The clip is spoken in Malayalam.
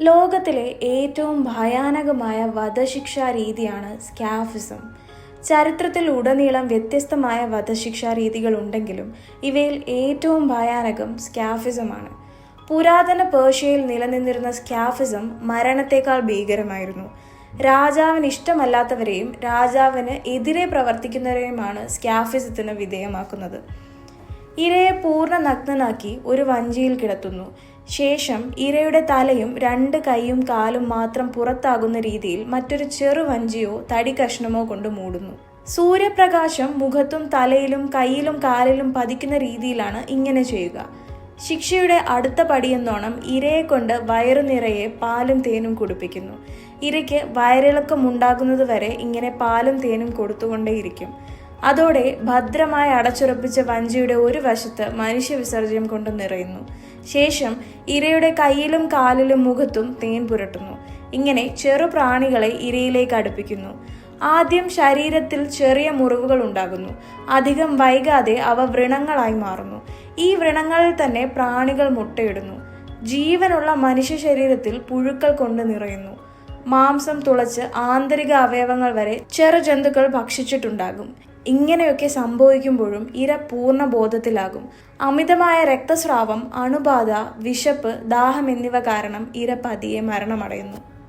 ലോകത്തിലെ ഏറ്റവും ഭയാനകമായ വധശിക്ഷാ രീതിയാണ് സ്കാഫിസം. ചരിത്രത്തിൽ ഉടനീളം വ്യത്യസ്തമായ വധശിക്ഷാ രീതികൾ ഉണ്ടെങ്കിലും ഇവയിൽ ഏറ്റവും ഭയാനകം സ്കാഫിസമാണ്. പുരാതന പേർഷ്യയിൽ നിലനിന്നിരുന്ന സ്കാഫിസം മരണത്തേക്കാൾ ഭീകരമായിരുന്നു. രാജാവിന് ഇഷ്ടമല്ലാത്തവരെയും രാജാവിന് എതിരെ പ്രവർത്തിക്കുന്നവരെയുമാണ് സ്കാഫിസത്തിന് വിധേയമാക്കുന്നത്. ഇരയെ പൂർണ നഗ്നനാക്കി ഒരു വഞ്ചിയിൽ കിടത്തുന്നു. ശേഷം ഇരയുടെ തലയും രണ്ട് കൈയും കാലും മാത്രം പുറത്താകുന്ന രീതിയിൽ മറ്റൊരു ചെറുവഞ്ചിയോ തടി കഷ്ണമോ കൊണ്ട് മൂടുന്നു. സൂര്യപ്രകാശം മുഖത്തും തലയിലും കൈയിലും കാലിലും പതിക്കുന്ന രീതിയിലാണ് ഇങ്ങനെ ചെയ്യുക. ശിക്ഷയുടെ അടുത്ത പടിയെന്നോണം ഇരയെ കൊണ്ട് വയറു നിറയെ പാലും തേനും കുടിപ്പിക്കുന്നു. ഇരയ്ക്ക് വയറിളക്കം ഉണ്ടാകുന്നതുവരെ ഇങ്ങനെ പാലും തേനും കൊടുത്തുകൊണ്ടേയിരിക്കും. അതോടെ ഭദ്രമായി അടച്ചുറപ്പിച്ച വഞ്ചിയുടെ ഒരു വശത്ത് മനുഷ്യ വിസർജ്യം കൊണ്ട് നിറയുന്നു. ശേഷം ഇരയുടെ കയ്യിലും കാലിലും മുഖത്തും തേൻ പുരട്ടുന്നു. ഇങ്ങനെ ചെറു പ്രാണികളെ ഇരയിലേക്ക് അടുപ്പിക്കുന്നു. ആദ്യം ശരീരത്തിൽ ചെറിയ മുറിവുകൾ ഉണ്ടാകുന്നു. അധികം വൈകാതെ അവ വ്രണങ്ങളായി മാറുന്നു. ഈ വ്രണങ്ങളിൽ തന്നെ പ്രാണികൾ മുട്ടയിടുന്നു. ജീവനുള്ള മനുഷ്യ ശരീരത്തിൽ പുഴുക്കൾ കൊണ്ട് നിറയുന്നു. മാംസം തുളച്ച് ആന്തരിക അവയവങ്ങൾ വരെ ചെറു ജന്തുക്കൾ ഭക്ഷിച്ചിട്ടുണ്ടാകും. ഇങ്ങനെയൊക്കെ സംഭവിക്കുമ്പോഴും ഇര പൂർണ ബോധത്തിലാകും അമിതമായ രക്തസ്രാവം അണുബാധ വിശപ്പ് ദാഹം എന്നിവ കാരണം ഇര പതിയെ മരണമടയുന്നു.